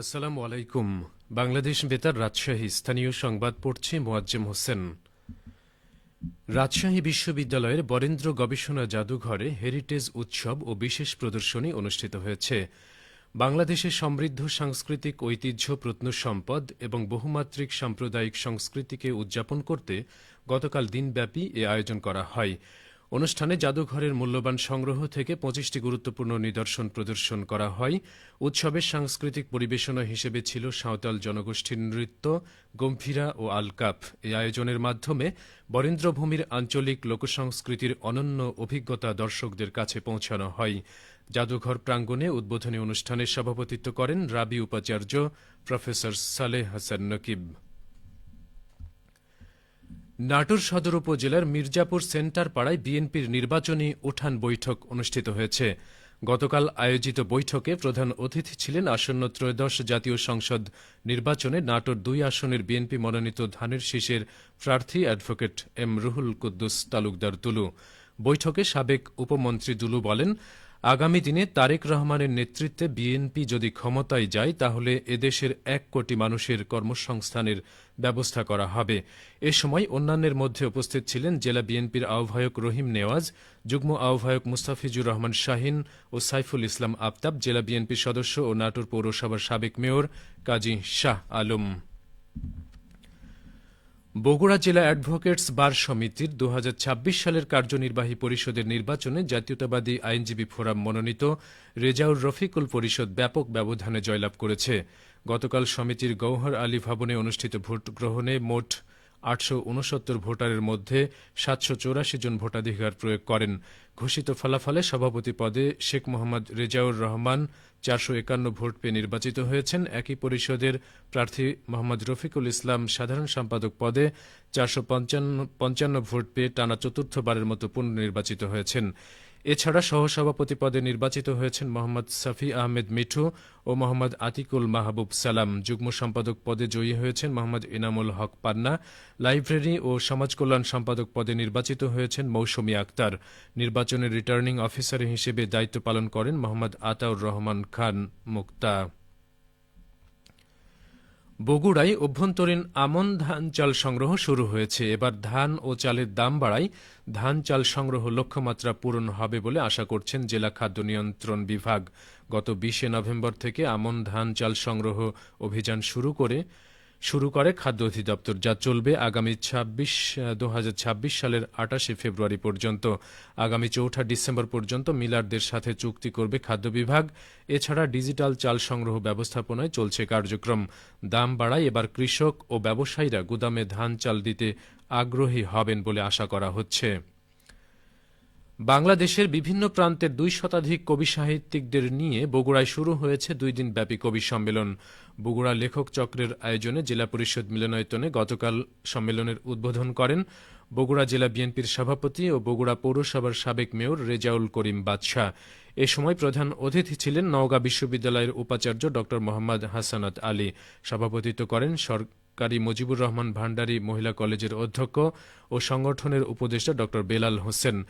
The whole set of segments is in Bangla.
আসসালামু আলাইকুম। বাংলাদেশ বেতার রাজশাহী স্থানীয় সংবাদ পড়ছে মোয়াজ্জেম হোসেন। রাজশাহী বিশ্ববিদ্যালয়ের বরেন্দ্র গবেষণা জাদুঘরে হেরিটেজ উৎসব ও বিশেষ প্রদর্শনী অনুষ্ঠিত হয়েছে। বাংলাদেশের সমৃদ্ধ সাংস্কৃতিক ঐতিহ্য প্রত্নসম্পদ এবং বহুমাত্রিক সাম্প্রদায়িক সংস্কৃতিকে উদযাপন করতে গতকাল দিনব্যাপী এ আয়োজন করা হয়। অনুষ্ঠানে জাদুঘরের মূল্যবান সংগ্রহ থেকে পঁচিশটি গুরুত্বপূর্ণ নিদর্শন প্রদর্শন করা হয়। উৎসবের সাংস্কৃতিক পরিবেশনা হিসেবে ছিল সাঁওতাল জনগোষ্ঠীর নৃত্য, গম্ভীরা ও আলকাপ। এই আয়োজনের মাধ্যমে বরেন্দ্রভূমির আঞ্চলিক লোকসংস্কৃতির অনন্য অভিজ্ঞতা দর্শকদের কাছে পৌঁছানো হয়। জাদুঘর প্রাঙ্গণে উদ্বোধনী অনুষ্ঠানে সভাপতিত্ব করেন রাবি উপাচার্য প্রফেসর সালেহ হাসান নকিব। নাটোর সদর উপজেলার মির্জাপুর সেন্টার পাড়ায় বিএনপির নির্বাচনী উঠান বৈঠক অনুষ্ঠিত হয়েছে। গতকাল আয়োজিত বৈঠকে প্রধান অতিথি ছিলেন আসন্ন ত্রয়োদশ জাতীয় সংসদ নির্বাচনে নাটোর দুই আসনের বিএনপি মনোনীত ধানের শীষের প্রার্থী অ্যাডভোকেট এম রুহুল কুদ্দুস তালুকদার তুলু বৈঠকে সাবেক উপমন্ত্রী দুলু বলেন আগামী দিনে তারেক রহমানের নেতৃত্বে বিএনপি যদি ক্ষমতায় যায়, তাহলে এদেশের এক কোটি মানুষের কর্মসংস্থানের ব্যবস্থা করা হবে। এ সময় অন্যান্যের মধ্যে উপস্থিত ছিলেন জেলা বিএনপির আহ্বায়ক রহিম নেওয়াজ, যুগ্ম আহ্বায়ক মুস্তাফিজুর রহমান শাহিন ও সাইফুল ইসলাম আফতাব, জেলা বিএনপির সদস্য ও নাটোর পৌরসভার সাবেক মেয়র কাজী শাহ আলম। বগুড়া জেলা অ্যাডভোকেটস বার সমিতির দু হাজার ছাব্বিশ সালের কার্যনির্বাহী পরিষদের নির্বাচনে জাতীয়তাবাদী আইনজীবী ফোরাম মনোনীত রেজাউর রফিকুল পরিষদ ব্যাপক ব্যবধানে জয়লাভ করেছে। গতকাল সমিতির গৌহর আলী ভবনে অনুষ্ঠিত ভোট গ্রহণে মোট আটশো উনসত্তর ভোটারের মধ্যে সাতশো জন ভোটাধিকার প্রয়োগ করেন। ঘোষিত ফলাফলে সভাপতি পদে শেখ মোহাম্মদ রেজাউর রহমান চারশো একান্ন ভোট পেয়ে নির্বাচিত হয়েছেন। একই পরিষদের প্রার্থী মোহাম্মদ রফিকুল ইসলাম সাধারণ সম্পাদক পদে চারশো পঞ্চান্ন ভোট পেয়ে টানা চতুর্থবারের মতো পুনর্নির্বাচিত হয়েছেন। এছাড়া সহসভাপতি পদে নির্বাচিত হয়েছেন মোহাম্মদ সাফি আহমেদ মিঠু ও মোহাম্মদ আতিকুল মাহবুব সালাম। যুগ্ম সম্পাদক পদে জয়ী হয়েছেন মোহাম্মদ ইনামুল হক পান্না। লাইব্রেরি ও সমাজকল্যাণ সম্পাদক পদে নির্বাচিত হয়েছেন মৌসুমী আক্তার। নির্বাচনের রিটার্নিং অফিসার হিসেবে দায়িত্ব পালন করেন মোহাম্মদ আতাউর রহমান খান মুক্তা। বগুড়ায় অভ্যন্তরীণ আমন ধান চাল সংগ্রহ শুরু হয়েছে। এবার ধান ও চালের দাম বাড়ায়। ধান চাল সংগ্রহ লক্ষ্যমাত্রা পূরণ হবে বলে আশা করছেন জেলা খাদ্য নিয়ন্ত্রণ বিভাগ। গত বিশে নভেম্বর থেকে আমন ধান চাল সংগ্রহ অভিযান শুরু করে শুরু করে খাদ্য অধিদপ্তর, যা চলবে আগামী ছাব্বিশ দু সালের আটাশে ফেব্রুয়ারি পর্যন্ত। আগামী চৌঠা ডিসেম্বর পর্যন্ত মিলারদের সাথে চুক্তি করবে খাদ্য বিভাগ। এছাড়া ডিজিটাল চাল সংগ্রহ ব্যবস্থাপনায় চলছে কার্যক্রম। দাম বাড়ায় এবার কৃষক ও ব্যবসায়ীরা গুদামে ধান চাল দিতে আগ্রহী হবেন বলে আশা করা হচ্ছে। বাংলাদেশের বিভিন্ন প্রান্তের দুই শতাধিক কবি সাহিত্যিকদের নিয়ে বগুড়ায় শুরু হয়েছে দুই দিন ব্যাপী কবি সম্মেলন। বগুড়া লেখক চক্রের আয়োজনে জেলা পরিষদ মিলনায়তনে গতকাল সম্মেলনের উদ্বোধন করেন বগুড়া জেলা বিএনপির সভাপতি ও বগুড়া পৌরসভার সাবেক মেয়র রেজাউল করিম বাদশাহ। এ সময় প্রধান অতিথি ছিলেন নওগাঁ বিশ্ববিদ্যালয়ের উপাচার্য ড মোহাম্মদ হাসানাত আলী। সভাপতিত্ব করেন সরকারি মুজিবুর রহমান ভান্ডারী মহিলা কলেজের অধ্যক্ষ ও সংগঠনের উপদেষ্টা ড বেলাল হোসেন।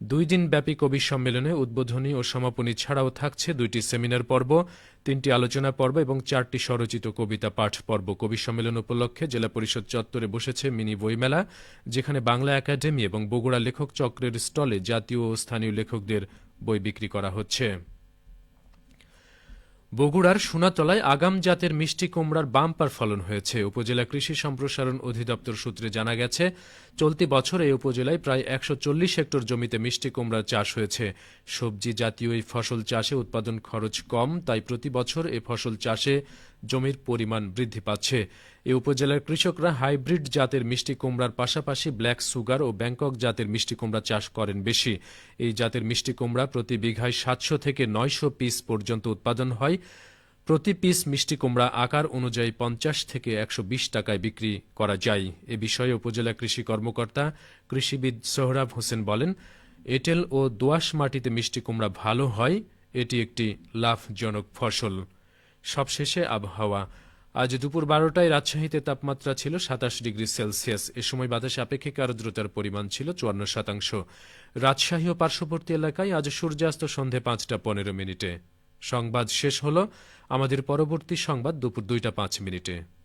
দুই দিন ব্যাপী কবি সম্মেলনে উদ্বোধনী ও সমাপনী ছাড়াও থাকছে দুইটি সেমিনার পর্ব, তিনটি আলোচনা পর্ব এবং চারটি স্বরচিত কবিতা পাঠ পর্ব। কবি সম্মেলন উপলক্ষে জেলা পরিষদ চত্বরে বসেছে মিনি বইমেলা যেখানে বাংলা একাডেমি এবং বগুড়া লেখক চক্রের স্টলে জাতীয় ও স্থানীয় লেখকদের বই বিক্রি করা হচ্ছে। বগুড়ার সোনাতলায় আগাম জাতের মিষ্টি কুমড়ার বাম্পার ফলন হয়েছে। উপজেলা কৃষি সম্প্রসারণ অধিদপ্তর সূত্রে জানা গেছে চলতি বছর এই উপজেলায় প্রায় একশো চল্লিশ হেক্টর জমিতে মিষ্টি কুমড়ার চাষ হয়েছে। সবজি জাতীয় এই ফসল চাষে উৎপাদন খরচ কম, তাই প্রতি বছর এ ফসল চাষে জমির পরিমাণ বৃদ্ধি পাচ্ছে। এ উপজেলার কৃষকরা হাইব্রিড জাতের মিষ্টি কুমড়ার পাশাপাশি ব্ল্যাক সুগার ও ব্যাংকক জাতের মিষ্টি কুমড়া চাষ করেন বেশি। এই জাতের মিষ্টি কুমড়া প্রতি বিঘায় সাতশো থেকে নয়শো পিস পর্যন্ত উৎপাদন হয়। প্রতি পিস মিষ্টি কুমড়া আকার অনুযায়ী পঞ্চাশ থেকে একশো বিশ টাকায় বিক্রি করা যায়। এ বিষয়ে উপজেলা কৃষি কর্মকর্তা কৃষিবিদ সোহরাব হোসেন বলেন, এঁটেল ও দোয়াশ মাটিতে মিষ্টি কুমড়া ভালো হয়, এটি একটি লাভজনক ফসল। সবশেষে আবহাওয়া। আজ দুপুর বারোটায় রাজশাহীতে তাপমাত্রা ছিল সাতাশ ডিগ্রি সেলসিয়াস। এ সময় বাতাসে আপেক্ষিক আর্দ্রতার পরিমাণ ছিল চুয়ান্ন শতাংশ। রাজশাহী ও পার্শ্ববর্তী এলাকায় আজ সূর্যাস্ত সন্ধে পাঁচটা পনেরো মিনিটে। সংবাদ শেষ হল। আমাদের পরবর্তী সংবাদ দুপুর দুইটা পাঁচ মিনিটে।